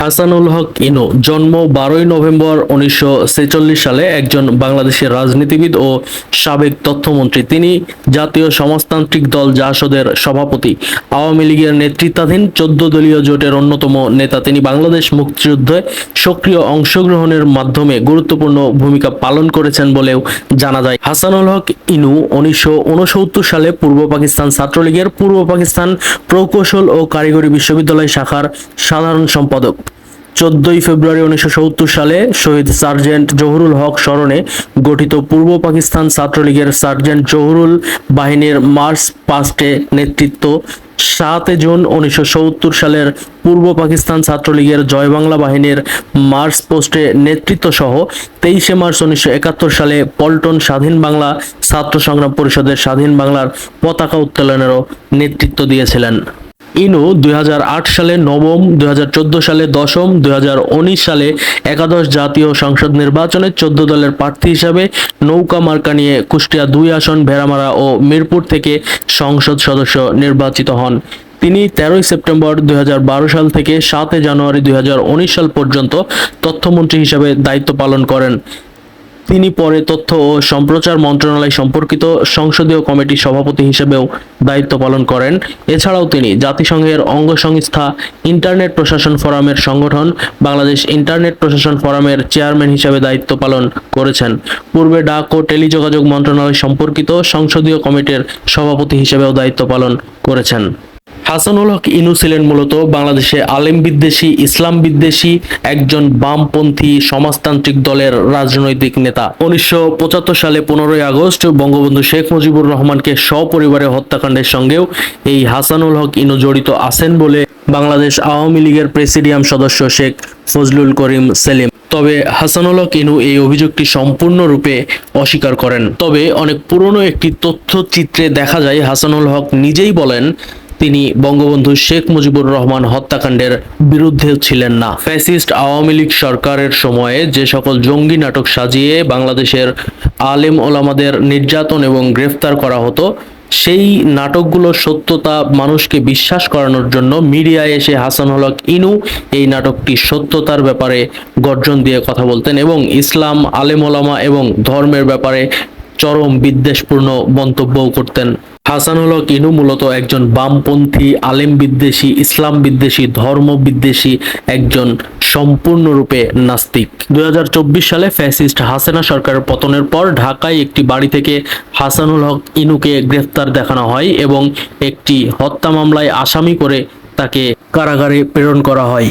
হাসানুল হক ইনু জন্ম বারোই নভেম্বর উনিশশো ছেচল্লিশ সালে একজন বাংলাদেশের রাজনীতিবিদ ও সাবেক তথ্যমন্ত্রী। তিনি জাতীয় সমাজতান্ত্রিক দল জাসদের সভাপতি। আওয়ামী লীগের নেতৃত্বাধীন চোদ্দ দলীয় জোটের অন্যতম নেতা। তিনি বাংলাদেশ মুক্তিযুদ্ধে সক্রিয় অংশগ্রহণের মাধ্যমে গুরুত্বপূর্ণ ভূমিকা পালন করেছেন বলেও জানা যায়। হাসানুল হক ইনু উনিশশো উনসত্তর সালে পূর্ব পাকিস্তান ছাত্রলীগের পূর্ব পাকিস্তান প্রকৌশল ও কারিগরি বিশ্ববিদ্যালয় শাখার সাধারণ সম্পাদক। চোদ্দই ফেব্রুয়ারি উনিশশো সত্তর সালে শহীদ সার্জেন্ট জহুরুল হক স্মরণে গঠিত পূর্ব পাকিস্তান ছাত্রলীগের সার্জেন্ট জহুরুল বাহিনীর মার্চ পাস্টে নেতৃত্ব, সাত জুন উনিশশো সত্তর সালের পূর্ব পাকিস্তান ছাত্রলীগের জয় বাংলা বাহিনীর মার্চ পোস্টে নেতৃত্ব সহ তেইশে মার্চ উনিশশো একাত্তর সালে পল্টন স্বাধীন বাংলা ছাত্র সংগ্রাম পরিষদের স্বাধীন বাংলার পতাকা উত্তোলনেরও নেতৃত্ব দিয়েছিলেন। ইনু দুই হাজার আট সালে নবম, দুই হাজার চোদ্দ সালে দশম দু হাজার উনিশ সালে একাদশ জাতীয় সংসদ নির্বাচনে চোদ্দ দলের প্রার্থী হিসাবে নৌকা মার্কা নিয়ে কুষ্টিয়া দুই আসন, ভেড়ামারা ও মিরপুর থেকে সংসদ সদস্য নির্বাচিত হন। তিনি তেরোই সেপ্টেম্বর দুই হাজার বারো সাল থেকে সাতই জানুয়ারি দুই হাজার উনিশ সাল পর্যন্ত তথ্যমন্ত্রী হিসাবে দায়িত্ব পালন করেন। তিনি পরে তথ্য ও সম্প্রচার মন্ত্রণালয় সম্পর্কিত সংসদীয় কমিটির সভাপতি হিসেবেও দায়িত্ব পালন করেন। এছাড়াও তিনি জাতিসংঘের অঙ্গ সংস্থা ইন্টারনেট প্রশাসন ফোরামের সংগঠন, বাংলাদেশ ইন্টারনেট প্রশাসন ফোরামের চেয়ারম্যান হিসেবে দায়িত্ব পালন করেছেন। পূর্বে ডাক ও টেলিযোগাযোগ মন্ত্রণালয় সম্পর্কিত সংসদীয় কমিটির সভাপতি হিসেবেও দায়িত্ব পালন করেছেন। হাসানুল হক ইনু ছিলেন মূলত বাংলাদেশে আলেম বিদ্বেষী, ইসলাম বিদ্বেষী একজন বামপন্থী সমাজতান্ত্রিক দলের রাজনৈতিক নেতা। উনিশশো পঁচাত্তর সালে পনেরোই আগস্ট বঙ্গবন্ধু শেখ মুজিবুর রহমানকে সপরিবারে হত্যাকাণ্ডের সঙ্গেও এই হাসানুল হক ইনু জড়িত আছেন বলে বাংলাদেশ আওয়ামী লীগের প্রেসিডিয়াম সদস্য শেখ ফজলুল করিম সেলিম। তবে হাসানুল হক ইনু এই অভিযোগটি সম্পূর্ণরূপে অস্বীকার করেন। তবে অনেক পুরনো একটি তথ্যচিত্রে দেখা যায়, হাসানুল হক নিজেই বলেন তিনি বঙ্গবন্ধু শেখ মুজিবুর রহমান হত্যাকাণ্ডের বিরুদ্ধে ছিলেন না। ফ্যাসিস্ট আওয়ামী লীগ সরকারের সময়ে যে সকল জঙ্গি নাটক সাজিয়ে বাংলাদেশের আলেম ওলামাদের নির্যাতন এবং গ্রেফতার করা হতো, সেই নাটকগুলোর সত্যতা মানুষকে বিশ্বাস করানোর জন্য মিডিয়ায় এসে হাসান হলক ইনু এই নাটকটি সত্যতার ব্যাপারে গর্জন দিয়ে কথা বলতেন এবং ইসলাম, আলেম ওলামা এবং ধর্মের ব্যাপারে চরম বিদ্বেষপূর্ণ মন্তব্যও করতেন। হাসানুল হক ইনু মূলত একজন বামপন্থী, আলেম বিদ্বেষী, ইসলাম বিদ্বেষী, ধর্ম বিদ্বেষী একজন সম্পূর্ণরূপে নাস্তিক। দুই হাজার চব্বিশ সালে ফ্যাসিস্ট হাসিনা সরকারের পতনের পর ঢাকায় একটি বাড়ি থেকে হাসানুল হক ইনুকে গ্রেফতার দেখানো হয় এবং একটি হত্যা মামলায় আসামি করে তাকে কারাগারে প্রেরণ করা হয়।